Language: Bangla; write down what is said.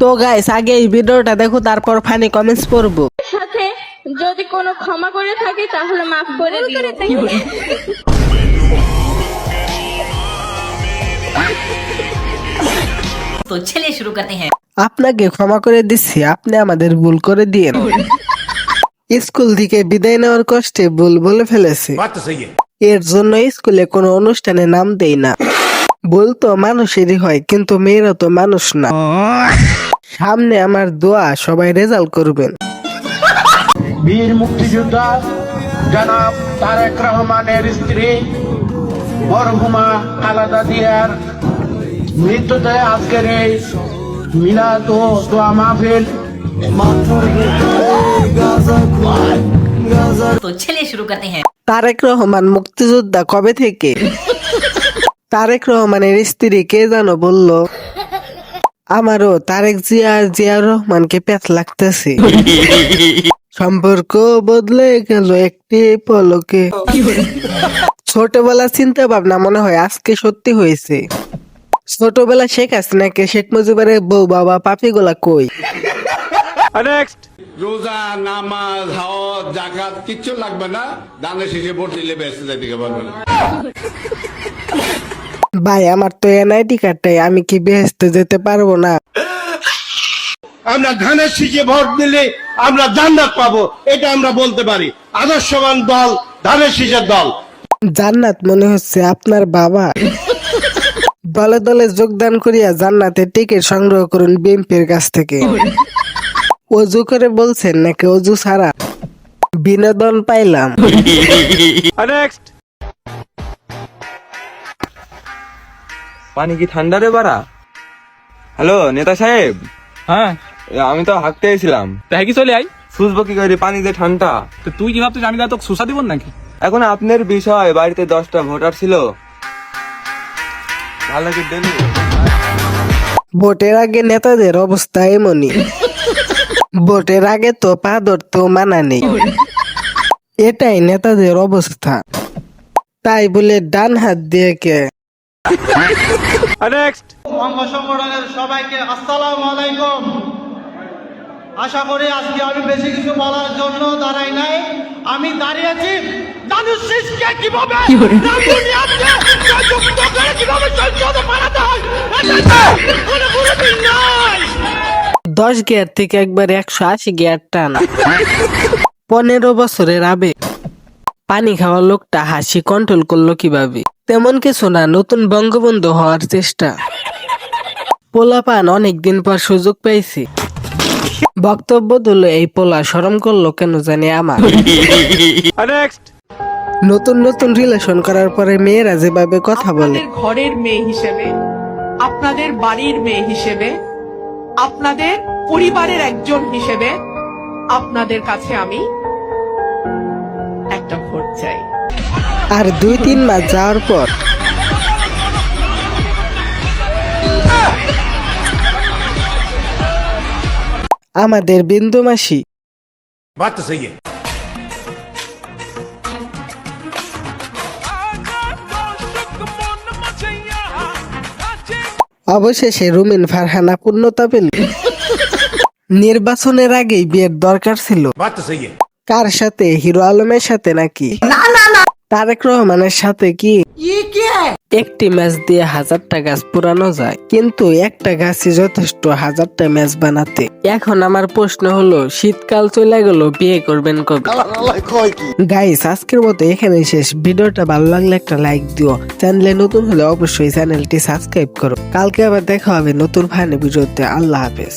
তো গাইস আগে এই ভিডিওটা দেখো তারপর ফানি কমেন্টস পড়ব। সাথে যদি কোনো ক্ষমা করে থাকি তাহলে মাফ করে তো শুরু করতে হ্যাঁ। আপনাকে ক্ষমা করে দিচ্ছি আপনি আমাদের ভুল করে দিয়েন। স্কুল থেকে বিদায় নেওয়ার কষ্টে ভুল বলে ফেলেছে। এর জন্য স্কুলে কোনো অনুষ্ঠানে নাম দেই না। ভুল তো মানুষেরই হয় কিন্তু মেয়েরা তো মানুষ না। সামনে আমার দোয়া সবাই রেজাল্ট করবেন। বীর মুক্তিযোদ্ধা জনাব তারেক রহমানের স্ত্রী বরহুমা আলাদা দিয়ার মৃত্যুতে আজকের এই মিলাদ ও দোয়া মাহফিল। তো ছেলে শুরু করতে হ্যাঁ। তারেক রহমান মুক্তিযোদ্ধা কবে থেকে? তারেক রহমানের স্ত্রী কে জানো বলল? আমারও তারেক জিয়া জিয়া রহমানকে প্যাথ লাগতেছে। সম্পর্ক বদলে গেল একটি পলকে। ছোটবেলা চিন্তা ভাবনা মনে হয় আজকে সত্যি হয়েছে। ছোটবেলা শেখ হাসিনাকে শেখ মুজিবের বউ বাবা পাপিগুলা কই? রোজা নামাজ হাওয়াত জাকাত কিচ্ছু লাগবে না। দানের শেষে ভোট দিলে ব্যস্ত যাইতে পারবেন ভাই আমার তো এনআইডি কার্ডটাই আমি কি বেহেস্তে যেতে পারব না? আমরা ধানের শীষে ভোট দিলে আমরা জান্নাত পাবো এটা আমরা বলতে পারি। আদর্শবান দল ধানের শীষের দল। জান্নাত মনে হচ্ছে আপনার বাবা। দলে দলে যোগদান করিয়া জান্নাতের টিকিট সংগ্রহ করুন বিএমপির কাছ থেকে। অজু করে বলছেন নাকি অজু ছাড়া? বিনোদন পাইলাম। পানি কি ঠান্ডা রে বাড়া? হ্যালো নেতা সাহেব। হ্যাঁ। আমি তো হাঁকতে এসেছিলাম। তাই কি চলে আই? সুসবো কি করে পানি যে ঠান্ডা? তো তুই কি ভাবছিস আমি তোকে সুসা দিব নাকি? এখন আপনার বিষয় বাড়িতে দশটা ভোটার ছিল। ভালো কি দেনু ভোটের আগে নেতাদের অবস্থা এমনই। ভোটের আগে তো পা ধরতেও মানা নেই। এটাই নেতাদের অবস্থা। তাই বলে ডান হাত দিয়ে কে অঙ্গ সংগঠনের সবাইকে আসসালামু আলাইকুম। আশা করি আজকে আমি বেশি কিছু বলার জন্য দাঁড়াই নাই। আমি দাঁড়িয়েছি কীভাবে রামদুনিয়াতে যুক্ত করে কীভাবে সংসদে পাঠাতে হয়? এটাতে কোনো গুরুত্ব নাই। দশ গিয়ার থেকে একবার একশো আশি গিয়ার টান। পনেরো বছরের আবে পানি খাওয়া লোকটা হাসি কন্ট্রোল করল কীভাবে? তেমন কিছু না নতুন বঙ্গবন্ধু হওয়ার চেষ্টা। পোলা পোলাপান অনেকদিন পর সুযোগ পাইছি। বক্তব্য দিল এই পোলা শরম করল কেন জানি আমার? নতুন নতুন রিলেশন করার পরে মেয়েরা যেভাবে কথা বলে। ঘরের মেয়ে হিসেবে আপনাদের বাড়ির মেয়ে হিসেবে আপনাদের পরিবারের একজন হিসেবে আপনাদের কাছে আমি একটা ভোট চাই। আর দুই তিন মাস যাওয়ার পর। আমাদের বিন্দু মাসি। অবশেষে রুমিন ফারহানা পূর্ণতা পেল। নির্বাচনের আগেই বিয়ের দরকার ছিল। কার সাথে? হিরো আলমের সাথে নাকি? তারেক রহমানের সাথে কি? একটি ম্যাচ দিয়ে হাজারটা গাছ পুরানো যায় কিন্তু একটা গাছই যথেষ্ট হাজারটা ম্যাচ বানাতে। এখন আমার প্রশ্ন হলো শীতকাল চলে গেল বিয়ে করবেন কবে? গাইস আজকের মতো এখানে শেষ। ভিডিওটা ভালো লাগলে একটা লাইক দিও। চ্যানেলে নতুন হলে অবশ্যই চ্যানেলটি সাবস্ক্রাইব করো। কালকে আবার দেখা হবে নতুন ফানি ভিডিওতে। আল্লাহ হাফেজ।